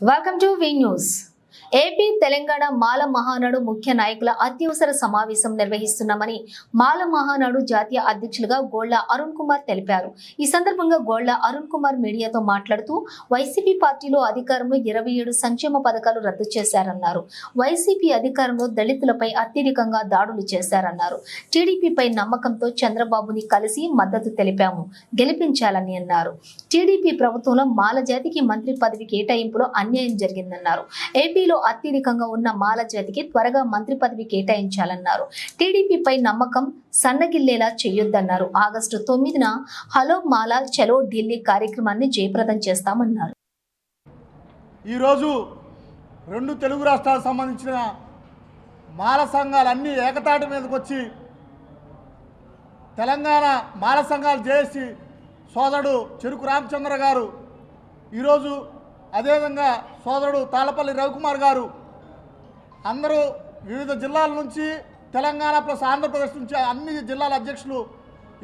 Welcome to V news AP Telangana Mala Mahanadu ముఖ్య నాయకుల అత్యవసర సమావేశం నిర్వహిస్తున్నామని మాల మహానాడు జాతీయ అధ్యక్షులుగా గోళ్ళ అరుణ్ కుమార్ తెలిపారు. ఈ సందర్భంగా గోళ్ళ అరుణ్ కుమార్ మీడియాతో మాట్లాడుతూ వైసీపీ పార్టీలో అధికారంలో ఇరవై ఏడు సంక్షేమ పథకాలు రద్దు చేశారన్నారు. వైసీపీ అధికారంలో దళితులపై అత్యధికంగా దాడులు చేశారన్నారు. టీడీపీపై నమ్మకంతో చంద్రబాబుని కలిసి మద్దతు తెలిపాము. గెలిపించాలని అన్నారు. టీడీపీ ప్రభుత్వంలో మాల జాతికి మంత్రి పదవి కేటాయింపులో అన్యాయం జరిగిందన్నారు. ఏపీలో అత్యధికంగా ఉన్న మాల జాతికి త్వరగా మంత్రి పదవి కేటాయించాలన్నారు. టీడీపీపై నమ్మకం సన్నగిల్లేలా చేయొద్దన్నారు. ఆగస్టు తొమ్మిదిన హలో మాల చలో ఢిల్లీ కార్యక్రమాన్ని జయప్రదం చేస్తామన్నారు. ఈరోజు రెండు తెలుగు రాష్ట్రాలకు సంబంధించిన మాల సంఘాలన్నీ ఏకతాటి మీదకి వచ్చి తెలంగాణ మాల సంఘాలు జేఏసీ సోదరుడు చెరుకు రామచంద్ర గారు ఈరోజు అదేవిధంగా సోదరుడు తాళపల్లి రవికుమార్ గారు. అందరూ వివిధ జిల్లాల నుంచి తెలంగాణ ప్లస్ ఆంధ్రప్రదేశ్ నుంచి అన్ని జిల్లాల అధ్యక్షులు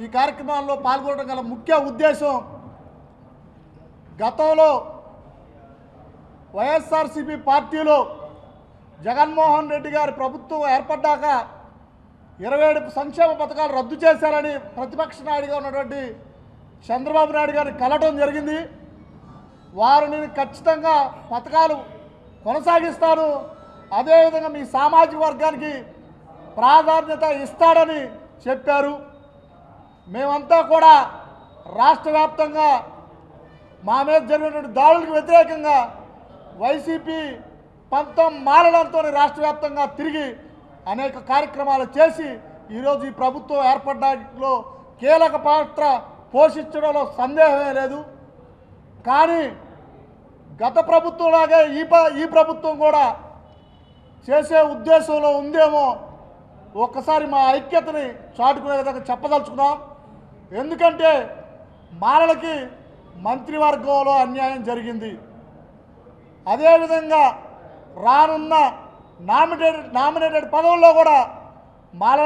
ఈ కార్యక్రమాల్లో పాల్గొనడం గల ముఖ్య ఉద్దేశం గతంలో వైఎస్ఆర్సీపీ పార్టీలో జగన్మోహన్ రెడ్డి గారి ప్రభుత్వం ఏర్పడ్డాక ఇరవై ఏడు సంక్షేమ పథకాలు రద్దు చేశారని ప్రతిపక్ష నాయుడిగా ఉన్నటువంటి చంద్రబాబు నాయుడు గారిని కలవటం జరిగింది. వారు నేను ఖచ్చితంగా పథకాలు కొనసాగిస్తాను. అదేవిధంగా మీ సామాజిక వర్గానికి ప్రాధాన్యత ఇస్తాడని చెప్పారు. మేమంతా కూడా రాష్ట్ర వ్యాప్తంగా మా మీద జరిగినటువంటి దాడులకు వ్యతిరేకంగా వైసీపీ పంతం మారడంతో రాష్ట్ర వ్యాప్తంగా తిరిగి అనేక కార్యక్రమాలు చేసి ఈరోజు ఈ ప్రభుత్వం ఏర్పడడంలో కీలక పాత్ర పోషించడంలో సందేహమే లేదు. కానీ గత ప్రభుత్వంలాగే ఈ ప ఈ ప్రభుత్వం కూడా చేసే ఉద్దేశంలో ఉందేమో ఒక్కసారి మా ఐక్యతని చాటుకునే విధంగా చెప్పదలుచుకున్నాం. ఎందుకంటే మాలలకి మంత్రివర్గంలో అన్యాయం జరిగింది. అదేవిధంగా రానున్న నామినేటెడ్ నామినేటెడ్ పదవుల్లో కూడా మాల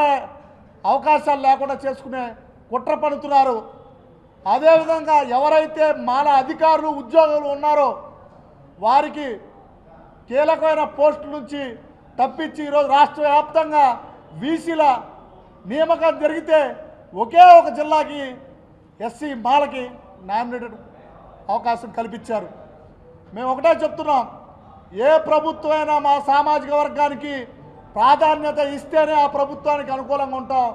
అవకాశాలు లేకుండా చేసుకునే కుట్ర పడుతున్నారు అదేవిధంగా ఎవరైతే మాల అధికారులు ఉద్యోగులు ఉన్నారో వారికి కీలకమైన పోస్టు నుంచి తప్పించి ఈరోజు రాష్ట్ర వ్యాప్తంగా వీసీల నియామకం జరిగితే ఒకే ఒక జిల్లాకి ఎస్సీ మాలకి నామినేటెడ్ అవకాశం కల్పించారు. మేము ఒకటే చెప్తున్నాం ఏ ప్రభుత్వమైనా మా సామాజిక వర్గానికి ప్రాధాన్యత ఇస్తేనే ఆ ప్రభుత్వానికి అనుకూలంగా ఉంటాం.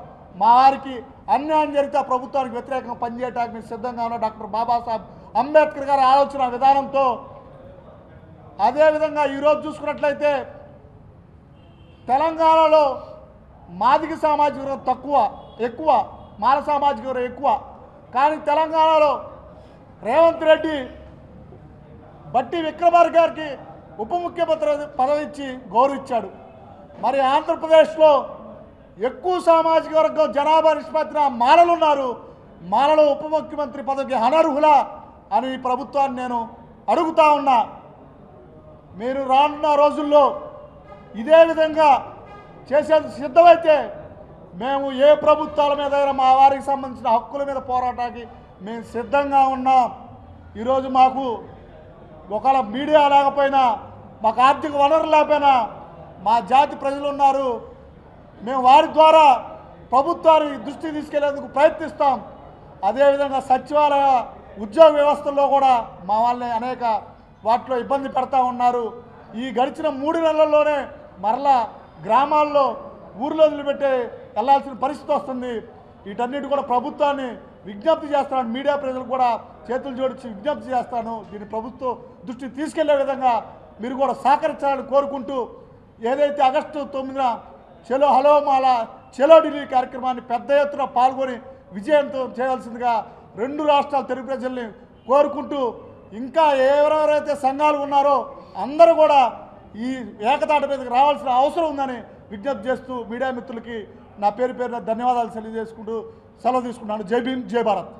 మా వారికి అన్యాయం జరిగితే ఆ ప్రభుత్వానికి వ్యతిరేకంగా పనిచేయడానికి మేము సిద్ధంగా ఉన్నాం. డాక్టర్ బాబాసాహెబ్ అంబేద్కర్ గారి ఆలోచన విధానంతో అదేవిధంగా ఈరోజు చూసుకున్నట్లయితే తెలంగాణలో మాదిగ సామాజిక వర్గం తక్కువ ఎక్కువ మాల సామాజిక వర్గం ఎక్కువ. కానీ తెలంగాణలో రేవంత్ రెడ్డి బట్టి విక్రమార్ గారికి ఉప ముఖ్యమంత్రి పదవి ఇచ్చి గౌరవించాడు. మరి ఆంధ్రప్రదేశ్లో ఎక్కువ సామాజిక వర్గం జనాభా నిష్పత్తిన మాలలు ఉన్నారు. మాలలో ఉప ముఖ్యమంత్రి పదవికి అనర్హుల అని ఈ ప్రభుత్వాన్ని నేను అడుగుతా ఉన్నా. మీరు రానున్న రోజుల్లో ఇదే విధంగా చేసేందుకు సిద్ధమైతే మేము ఏ ప్రభుత్వాల మీద అయినా మా వారికి సంబంధించిన హక్కుల మీద పోరాటానికి మేము సిద్ధంగా ఉన్నాం. ఈరోజు మాకు ఒకవేళ మీడియా లేకపోయినా మాకు ఆర్థిక వనరులు లేకపోయినా మా జాతి ప్రజలు ఉన్నారు. మేము వారి ద్వారా ప్రభుత్వాన్ని దృష్టి తీసుకెళ్ళేందుకు ప్రయత్నిస్తాం. అదేవిధంగా సచివాలయ ఉద్యోగ వ్యవస్థల్లో కూడా మా వాళ్ళని అనేక వాటిలో ఇబ్బంది పెడతా ఉన్నారు. ఈ గడిచిన మూడు నెలల్లోనే మరలా గ్రామాల్లో ఊర్లో వదిలిపెట్టే వెళ్ళాల్సిన పరిస్థితి వస్తుంది. వీటన్నిటి కూడా ప్రభుత్వాన్ని విజ్ఞప్తి చేస్తాను మీడియా ప్రజలు కూడా చేతులు జోడించి విజ్ఞప్తి చేస్తాను. దీన్ని ప్రభుత్వం దృష్టికి తీసుకెళ్ళే విధంగా మీరు కూడా సహకరించాలని కోరుకుంటూ ఏదైతే ఆగస్టు తొమ్మిదిన చెలో హలో మాల చెలో ఢిల్లీ కార్యక్రమాన్ని పెద్ద ఎత్తున పాల్గొని విజయంతో చేయాల్సిందిగా రెండు రాష్ట్రాల తెలుగు ప్రజల్ని కోరుకుంటూ ఇంకా ఎవరెవరైతే సంఘాలు ఉన్నారో అందరూ కూడా ఈ ఏకతాట మీదకి రావాల్సిన అవసరం ఉందని విజ్ఞప్తి చేస్తూ మీడియా మిత్రులకి నా పేరు పేరున ధన్యవాదాలు తెలియజేసుకుంటూ సెలవు తీసుకున్నాను జై భీమ్ జై భారత్.